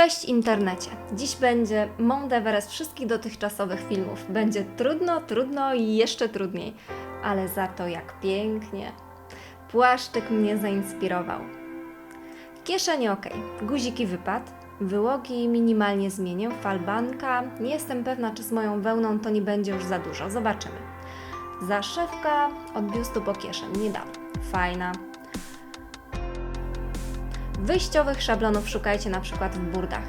Cześć internecie! Dziś będzie Mount Everest wszystkich dotychczasowych filmów. Będzie trudno, trudno i jeszcze trudniej, ale za to jak pięknie. Płaszczyk mnie zainspirował. Kieszenie ok, guziki wypad, wyłogi minimalnie zmienię, falbanka. Nie jestem pewna, czy z moją wełną to nie będzie już za dużo. Zobaczymy. Zaszewka od biustu po kieszeń, nie dam. Fajna. Wyjściowych szablonów szukajcie na przykład w burdach.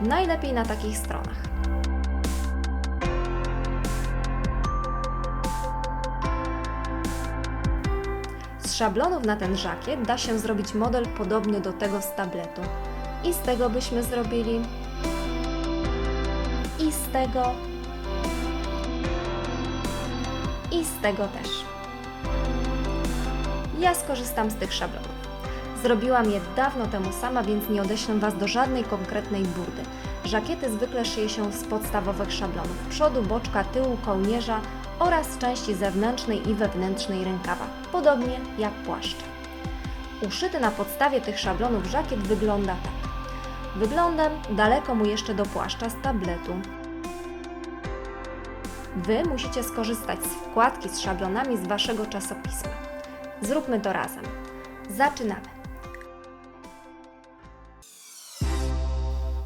Najlepiej na takich stronach. Z szablonów na ten żakiet da się zrobić model podobny do tego z tabletu. I z tego byśmy zrobili. I z tego. I z tego też. Ja skorzystam z tych szablonów. Zrobiłam je dawno temu sama, więc nie odeślę Was do żadnej konkretnej burdy. Żakiety zwykle szyje się z podstawowych szablonów przodu, boczka, tyłu, kołnierza oraz części zewnętrznej i wewnętrznej rękawa, podobnie jak płaszcze. Uszyty na podstawie tych szablonów żakiet wygląda tak. Wyglądem daleko mu jeszcze do płaszcza z tabletu. Wy musicie skorzystać z wkładki z szablonami z Waszego czasopisma. Zróbmy to razem. Zaczynamy.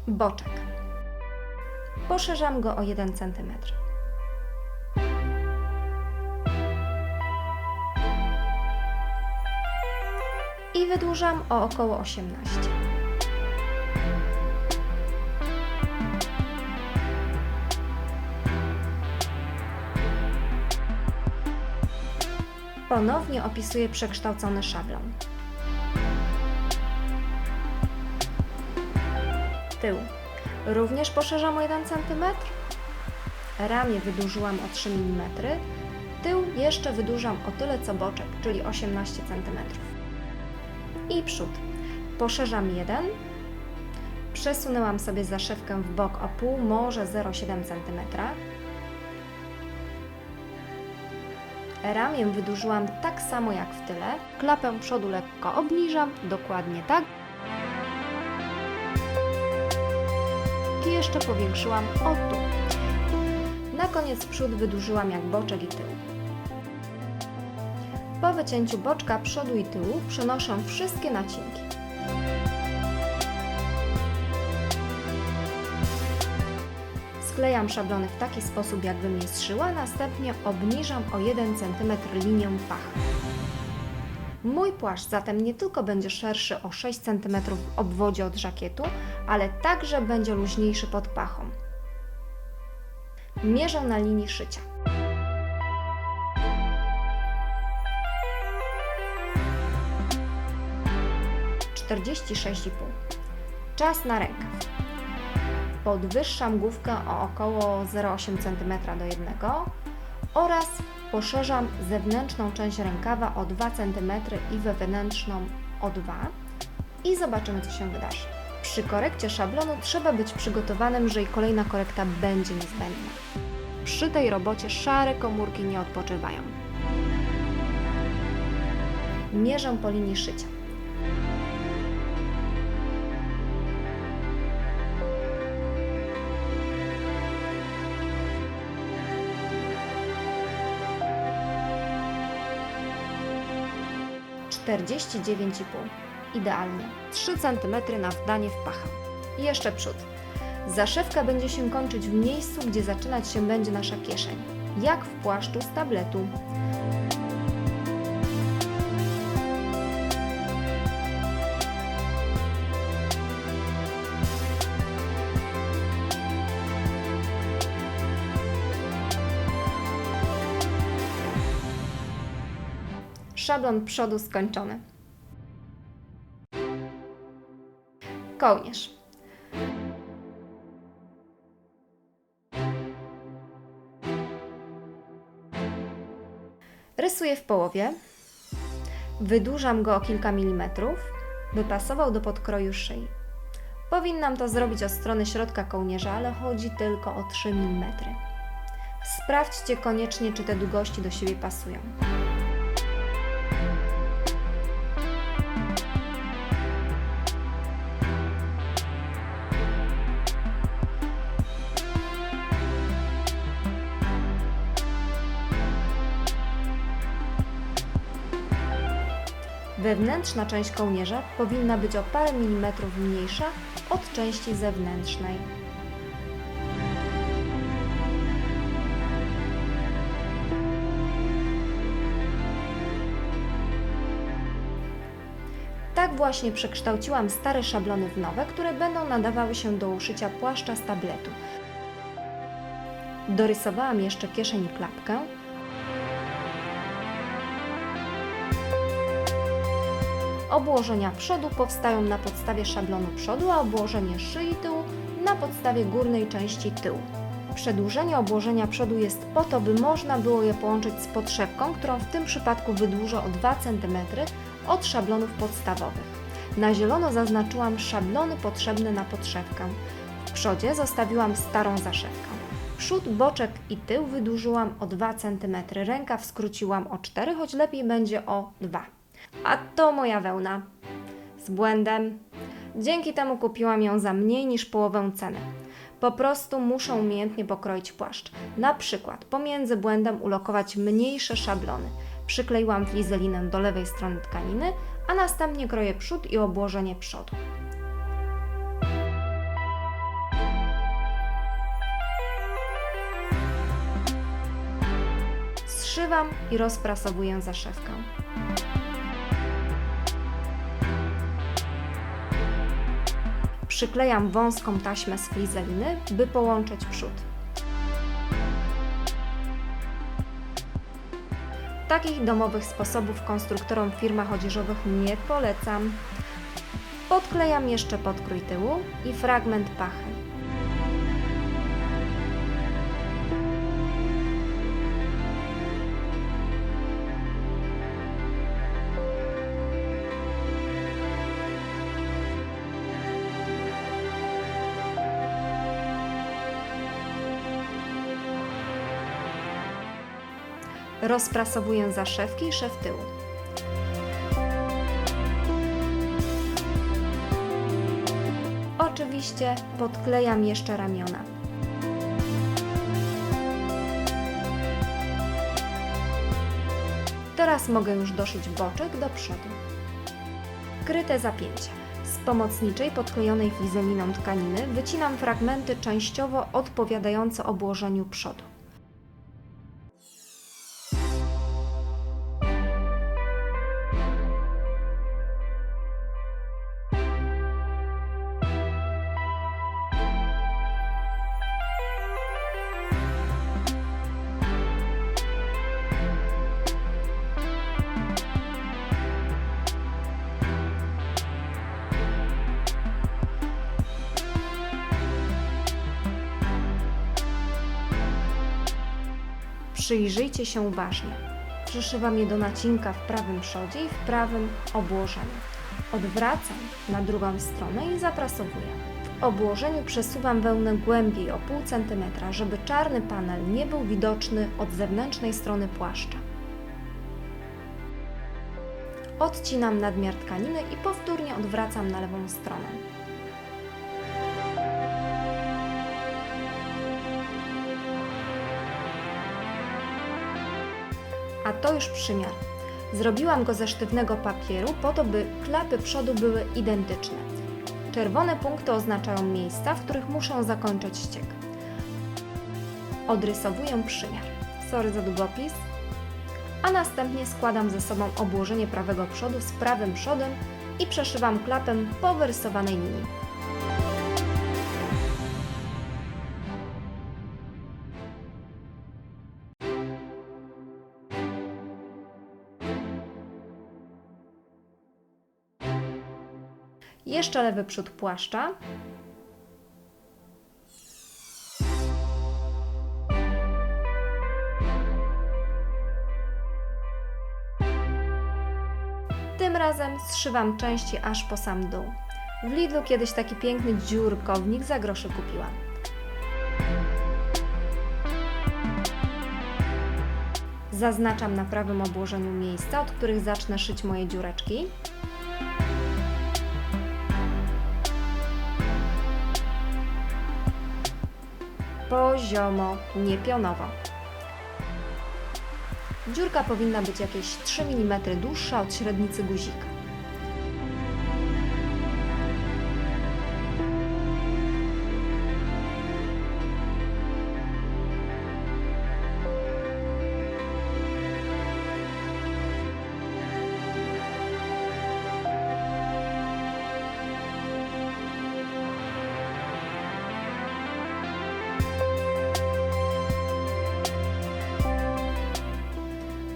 Boczek. Poszerzam go o 1 cm. I wydłużam o około 18. Ponownie opisuję przekształcony szablon. Tył. Również poszerzam o 1 cm. Ramię wydłużyłam o 3 mm. Tył jeszcze wydłużam o tyle co boczek, czyli 18 cm. I przód. Poszerzam 1. Przesunęłam sobie zaszewkę w bok o pół, może 0,7 cm. Ramię wydłużyłam tak samo jak w tyle. Klapę przodu lekko obniżam, dokładnie tak. I jeszcze powiększyłam o tu. Na koniec przód wydłużyłam jak boczek i tył. Po wycięciu boczka, przodu i tyłu przenoszę wszystkie nacinki. Sklejam szablony w taki sposób, jakbym je zszyła, następnie obniżam o 1 cm linię pacha. Mój płaszcz zatem nie tylko będzie szerszy o 6 cm w obwodzie od żakietu, ale także będzie luźniejszy pod pachą. Mierzę na linii szycia. Czterdzieści sześć i pół. Czas na rękaw. Podwyższam główkę o około 0,8 cm do 1 oraz poszerzam zewnętrzną część rękawa o 2 cm i wewnętrzną o 2 i zobaczymy co się wydarzy. Przy korekcie szablonu trzeba być przygotowanym, że i kolejna korekta będzie niezbędna. Przy tej robocie szare komórki nie odpoczywają. Mierzę po linii szycia. Czterdzieści dziewięć i pół. Idealnie. 3 cm na wdanie w pachę. I jeszcze przód. Zaszewka będzie się kończyć w miejscu, gdzie zaczynać się będzie nasza kieszeń. Jak w płaszczu z tabletu. Szablon przodu skończony. Kołnierz. Rysuję w połowie. Wydłużam go o kilka milimetrów, by pasował do podkroju szyi. Powinnam to zrobić od strony środka kołnierza, ale chodzi tylko o 3 mm. Sprawdźcie koniecznie, czy te długości do siebie pasują. Wewnętrzna część kołnierza powinna być o parę milimetrów mniejsza od części zewnętrznej. Tak właśnie przekształciłam stare szablony w nowe, które będą nadawały się do uszycia płaszcza z tabletu. Dorysowałam jeszcze kieszeń i klapkę. Obłożenia przodu powstają na podstawie szablonu przodu, a obłożenie szyi tyłu na podstawie górnej części tyłu. Przedłużenie obłożenia przodu jest po to, by można było je połączyć z podszewką, którą w tym przypadku wydłużę o 2 cm od szablonów podstawowych. Na zielono zaznaczyłam szablony potrzebne na podszewkę. W przodzie zostawiłam starą zaszewkę. Przód, boczek i tył wydłużyłam o 2 cm, rękaw skróciłam o 4, choć lepiej będzie o 2. A to moja wełna. Z błędem. Dzięki temu kupiłam ją za mniej niż połowę ceny. Po prostu muszę umiejętnie pokroić płaszcz. Na przykład pomiędzy błędem ulokować mniejsze szablony. Przykleiłam flizelinę do lewej strony tkaniny, a następnie kroję przód i obłożenie przodu. Zszywam i rozprasowuję zaszewkę. Przyklejam wąską taśmę z flizeliny, by połączyć przód. Takich domowych sposobów konstruktorom w firmach odzieżowych nie polecam. Podklejam jeszcze podkrój tyłu i fragment pachy. Rozprasowuję zaszewki i szef tyłu. Oczywiście podklejam jeszcze ramiona. Teraz mogę już doszyć boczek do przodu. Kryte zapięcia. Z pomocniczej podklejonej flizeliną tkaniny wycinam fragmenty częściowo odpowiadające obłożeniu przodu. Przyjrzyjcie się uważnie. Przyszywam je do nacinka w prawym przodzie i w prawym obłożeniu. Odwracam na drugą stronę i zaprasowuję. W obłożeniu przesuwam wełnę głębiej o pół centymetra, żeby czarny panel nie był widoczny od zewnętrznej strony płaszcza. Odcinam nadmiar tkaniny i powtórnie odwracam na lewą stronę. A to już przymiar. Zrobiłam go ze sztywnego papieru po to, by klapy przodu były identyczne. Czerwone punkty oznaczają miejsca, w których muszę zakończyć ściek. Odrysowuję przymiar. Sorry za długopis. A następnie składam ze sobą obłożenie prawego przodu z prawym przodem i przeszywam klapę po wyrysowanej linii. Jeszcze lewy przód płaszcza. Tym razem zszywam części aż po sam dół. W Lidlu kiedyś taki piękny dziurkownik za grosze kupiłam. Zaznaczam na prawym obłożeniu miejsca, od których zacznę szyć moje dziureczki. Poziomo, nie pionowo. Dziurka powinna być jakieś 3 mm dłuższa od średnicy guzika.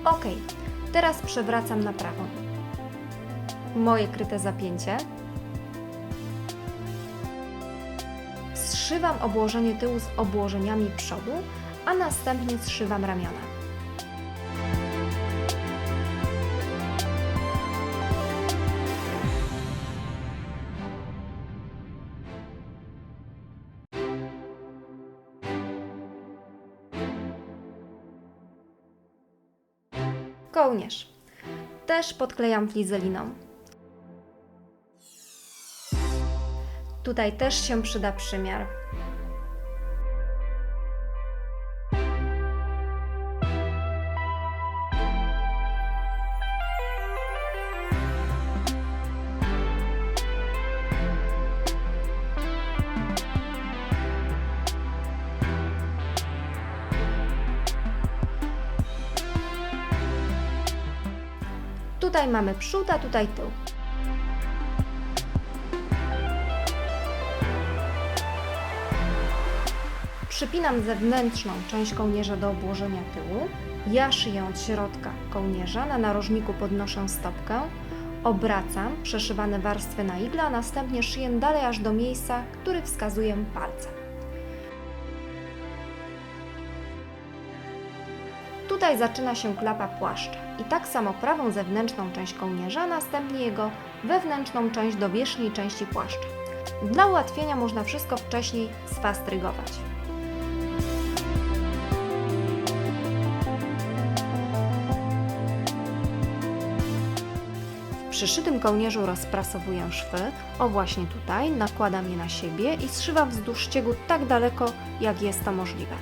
Ok, teraz przewracam na prawą. Moje kryte zapięcie. Zszywam obłożenie tyłu z obłożeniami przodu, a następnie zszywam ramiona. Kołnierz. Też podklejam flizeliną. Tutaj też się przyda przymiar. Tutaj mamy przód, a tutaj tył. Przypinam zewnętrzną część kołnierza do obłożenia tyłu. Ja szyję od środka kołnierza, na narożniku podnoszę stopkę, obracam przeszywane warstwy na igla, a następnie szyję dalej aż do miejsca, który wskazuję palcem. Tutaj zaczyna się klapa płaszcza i tak samo prawą zewnętrzną część kołnierza, następnie jego wewnętrzną część do wierzchniej części płaszcza. Dla ułatwienia można wszystko wcześniej sfastrygować. W przyszytym kołnierzu rozprasowuję szwy, o właśnie tutaj, nakładam je na siebie i zszywam wzdłuż ściegu tak daleko, jak jest to możliwe.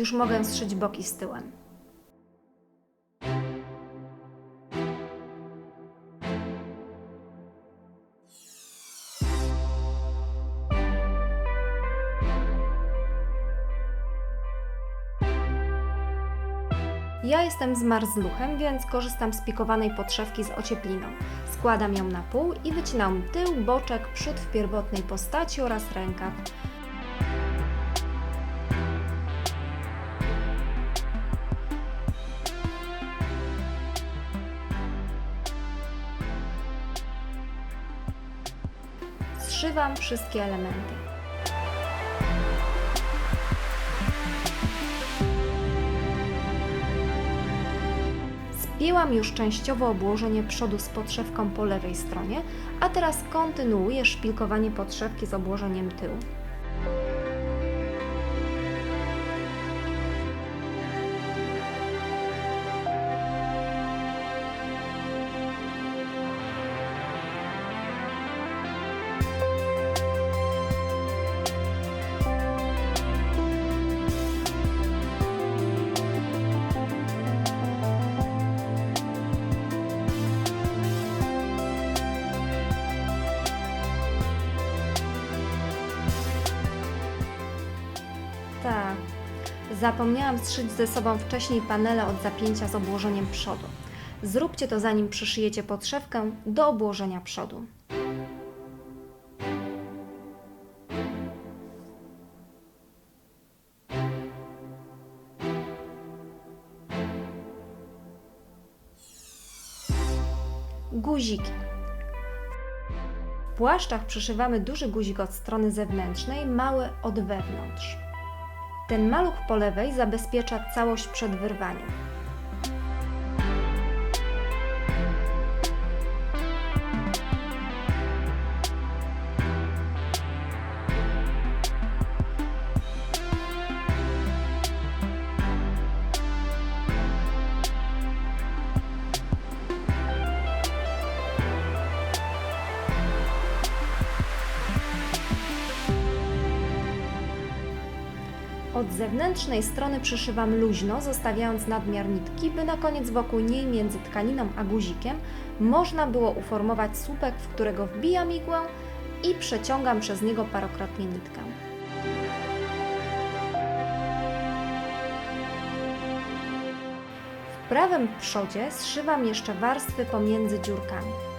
Już mogę zszyć boki z tyłem. Ja jestem z marzluchem, więc korzystam z pikowanej podszewki z ociepliną. Składam ją na pół i wycinam tył, boczek, przód w pierwotnej postaci oraz rękaw. Zszywam wszystkie elementy. Spięłam już częściowo obłożenie przodu z podszewką po lewej stronie, a teraz kontynuuję szpilkowanie podszewki z obłożeniem tyłu. Zapomniałam zszyć ze sobą wcześniej panele od zapięcia z obłożeniem przodu. Zróbcie to zanim przyszyjecie podszewkę do obłożenia przodu. Guziki. W płaszczach przyszywamy duży guzik od strony zewnętrznej, mały od wewnątrz. Ten maluch po lewej zabezpiecza całość przed wyrwaniem. Od zewnętrznej strony przyszywam luźno, zostawiając nadmiar nitki, by na koniec wokół niej między tkaniną a guzikiem można było uformować słupek, w którego wbijam igłę i przeciągam przez niego parokrotnie nitkę. W prawym przodzie zszywam jeszcze warstwy pomiędzy dziurkami.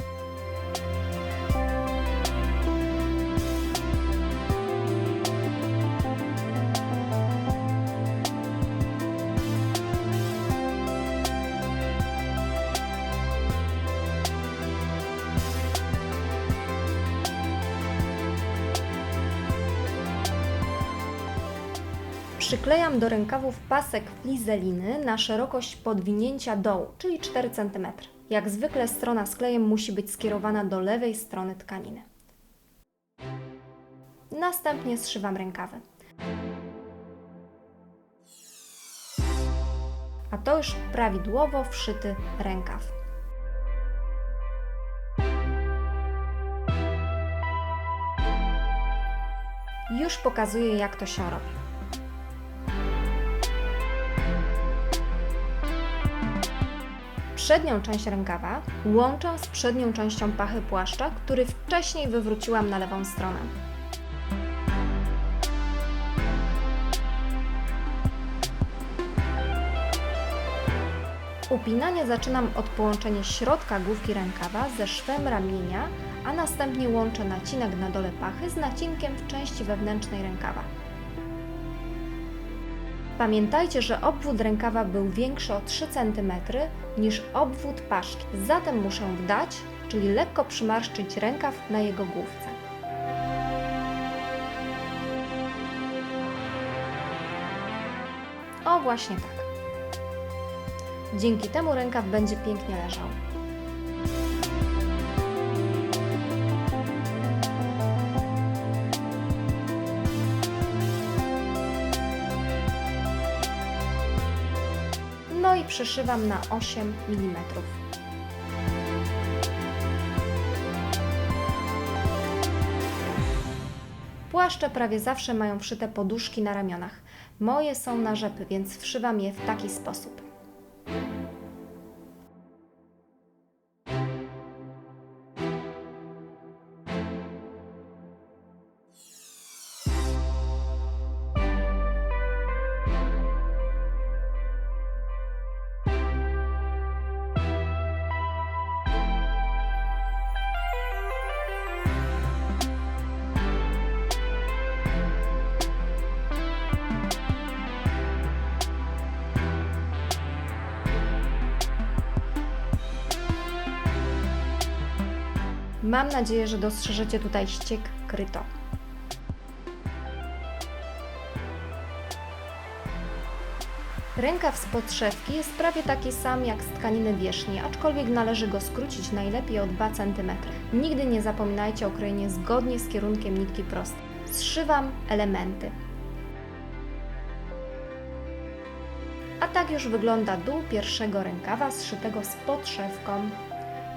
Przyklejam do rękawów pasek flizeliny na szerokość podwinięcia dołu, czyli 4 cm. Jak zwykle strona z klejem musi być skierowana do lewej strony tkaniny. Następnie zszywam rękawy. A to już prawidłowo wszyty rękaw. Już pokazuję, jak to się robi. Przednią część rękawa łączę z przednią częścią pachy płaszcza, który wcześniej wywróciłam na lewą stronę. Upinanie zaczynam od połączenia środka główki rękawa ze szwem ramienia, a następnie łączę nacinek na dole pachy z nacinkiem w części wewnętrznej rękawa. Pamiętajcie, że obwód rękawa był większy o 3 cm niż obwód paszki, zatem muszę wdać, czyli lekko przymarszczyć rękaw na jego główce. O, właśnie tak. Dzięki temu rękaw będzie pięknie leżał. I przyszywam na 8 mm. Płaszcze prawie zawsze mają wszyte poduszki na ramionach. Moje są na rzepy, więc wszywam je w taki sposób. Mam nadzieję, że dostrzeżecie tutaj ściek kryto. Rękaw z podszewki jest prawie taki sam jak z tkaniny wierzchniej, aczkolwiek należy go skrócić najlepiej o 2 cm. Nigdy nie zapominajcie o krojeniu zgodnie z kierunkiem nitki prostej. Zszywam elementy. A tak już wygląda dół pierwszego rękawa zszytego z podszewką.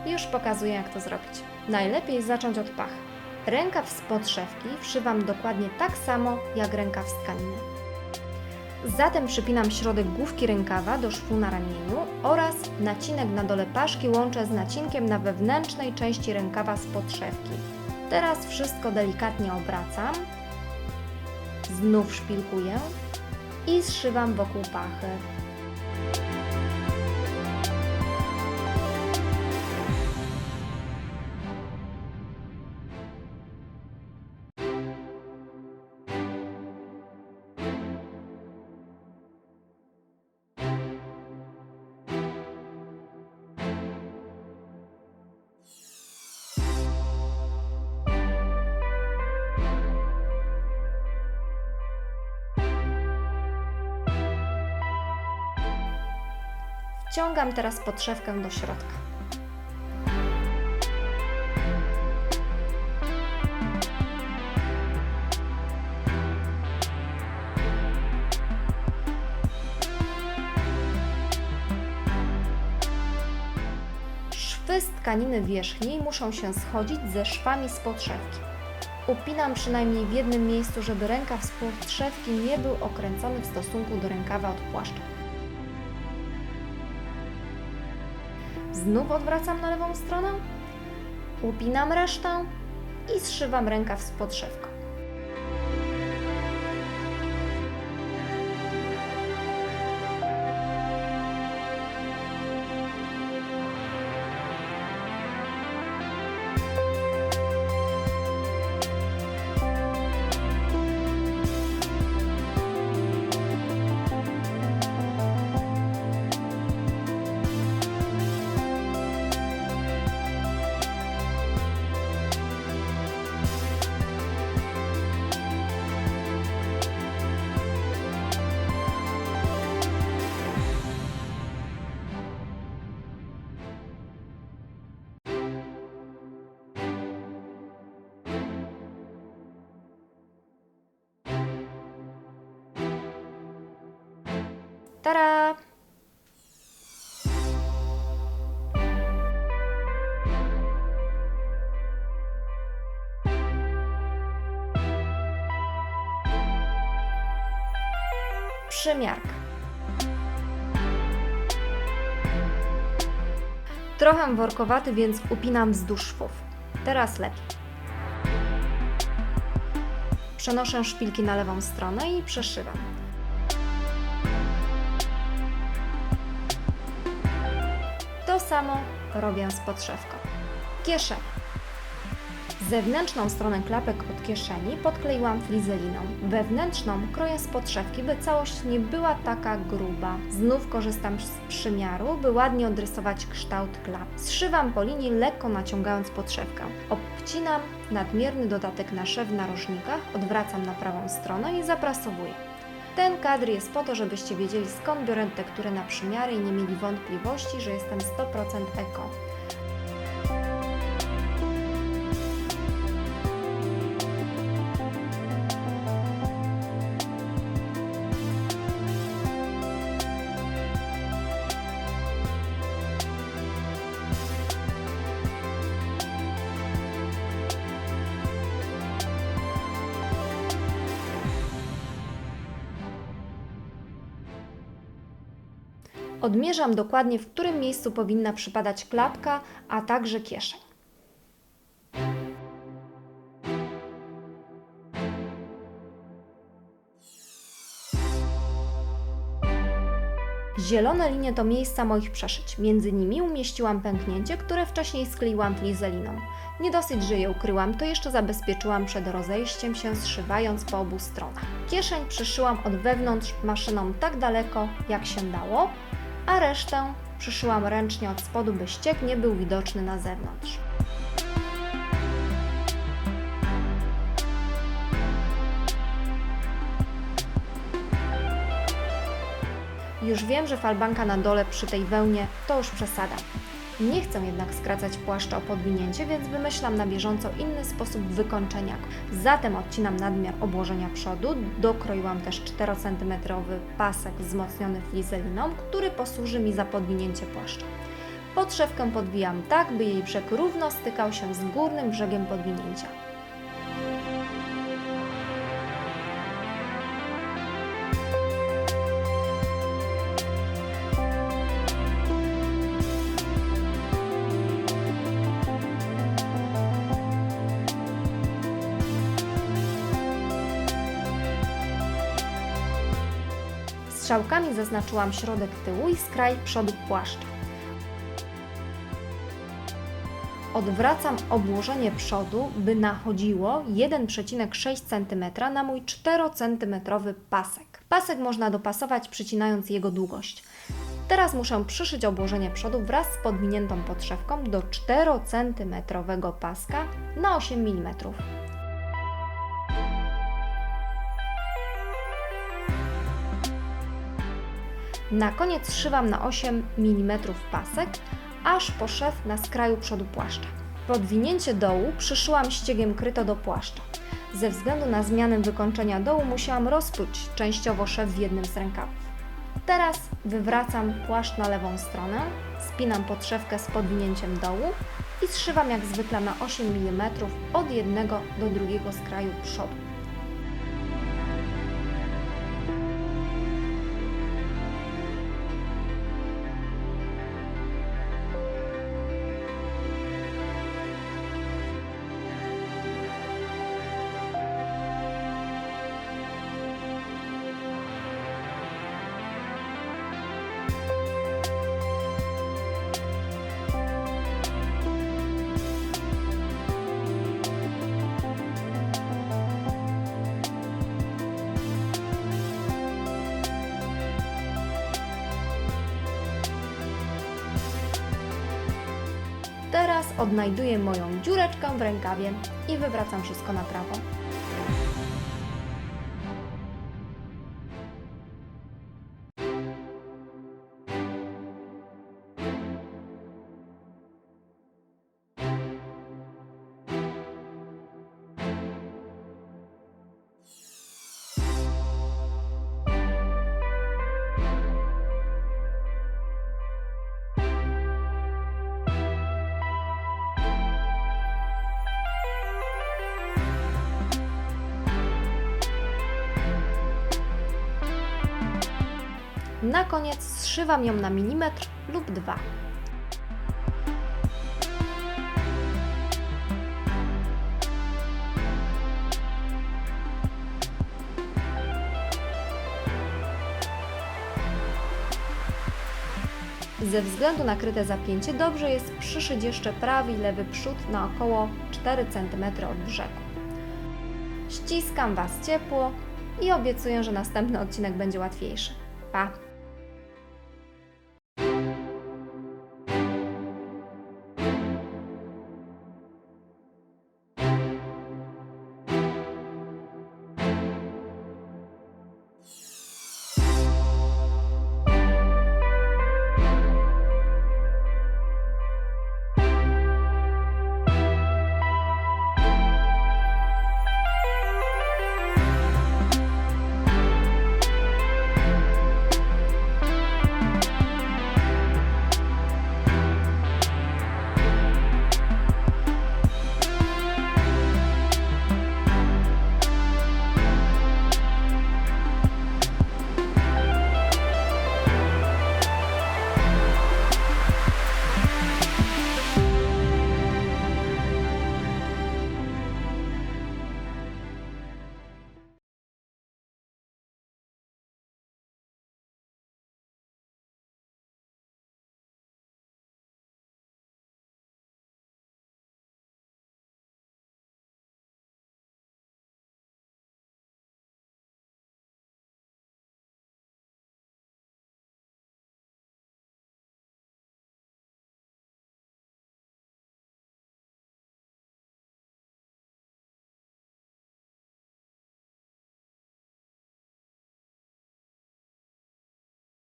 Już pokazuję jak to zrobić. Najlepiej zacząć od pach. Rękaw z podszewki wszywam dokładnie tak samo jak rękaw z tkaniny. Zatem przypinam środek główki rękawa do szwu na ramieniu oraz nacinek na dole paszki łączę z nacinkiem na wewnętrznej części rękawa z podszewki. Teraz wszystko delikatnie obracam, znów szpilkuję i zszywam wokół pachy. Wciągam teraz podszewkę do środka. Szwy z tkaniny wierzchniej muszą się schodzić ze szwami z podszewki. Upinam przynajmniej w jednym miejscu, żeby rękaw z podszewki nie był okręcony w stosunku do rękawa od płaszcza. Znów odwracam na lewą stronę, upinam resztę i zszywam rękaw z podszewką. Przymiarka. Trochę workowaty, więc upinam wzdłuż szwów. Teraz lepiej. Przenoszę szpilki na lewą stronę i przeszywam. To samo robię z podszewką. Kieszeń. Zewnętrzną stronę klapek od kieszeni podkleiłam flizeliną. Wewnętrzną kroję z podszewki, by całość nie była taka gruba. Znów korzystam z przymiaru, by ładnie odrysować kształt klap. Zszywam po linii, lekko naciągając podszewkę. Obcinam nadmierny dodatek na szew w narożnikach, odwracam na prawą stronę i zaprasowuję. Ten kadr jest po to, żebyście wiedzieli skąd biorę tekturę na przymiary i nie mieli wątpliwości, że jestem 100% eko. Odmierzam dokładnie, w którym miejscu powinna przypadać klapka, a także kieszeń. Zielone linie to miejsca moich przeszyć. Między nimi umieściłam pęknięcie, które wcześniej skleiłam flizeliną. Nie dosyć, że je ukryłam, to jeszcze zabezpieczyłam przed rozejściem się, zszywając po obu stronach. Kieszeń przyszyłam od wewnątrz maszyną tak daleko, jak się dało, a resztę przyszyłam ręcznie od spodu, by ściek nie był widoczny na zewnątrz. Już wiem, że falbanka na dole przy tej wełnie to już przesada. Nie chcę jednak skracać płaszcza o podwinięcie, więc wymyślam na bieżąco inny sposób wykończenia. Zatem odcinam nadmiar obłożenia przodu, dokroiłam też 4 cm pasek wzmocniony flizeliną, który posłuży mi za podwinięcie płaszcza. Podszewkę podwijam tak, by jej brzeg równo stykał się z górnym brzegiem podwinięcia. Strzałkami zaznaczyłam środek tyłu i skraj przodu płaszcza. Odwracam obłożenie przodu, by nachodziło 1,6 cm na mój 4 cm pasek. Pasek można dopasować przycinając jego długość. Teraz muszę przyszyć obłożenie przodu wraz z podwiniętą podszewką do 4 cm paska na 8 mm. Na koniec zszywam na 8 mm pasek, aż po szef na skraju przodu płaszcza. Podwinięcie dołu przyszyłam ściegiem kryto do płaszcza. Ze względu na zmianę wykończenia dołu musiałam rozpróć częściowo szef w jednym z rękawów. Teraz wywracam płaszcz na lewą stronę, spinam podszewkę z podwinięciem dołu i zszywam jak zwykle na 8 mm od jednego do drugiego skraju przodu. Teraz odnajduję moją dziureczkę w rękawie i wywracam wszystko na prawo. Zszywam ją na milimetr lub dwa. Ze względu na kryte zapięcie dobrze jest przyszyć jeszcze prawy i lewy przód na około 4 cm od brzegu. Ściskam Was ciepło i obiecuję, że następny odcinek będzie łatwiejszy. Pa!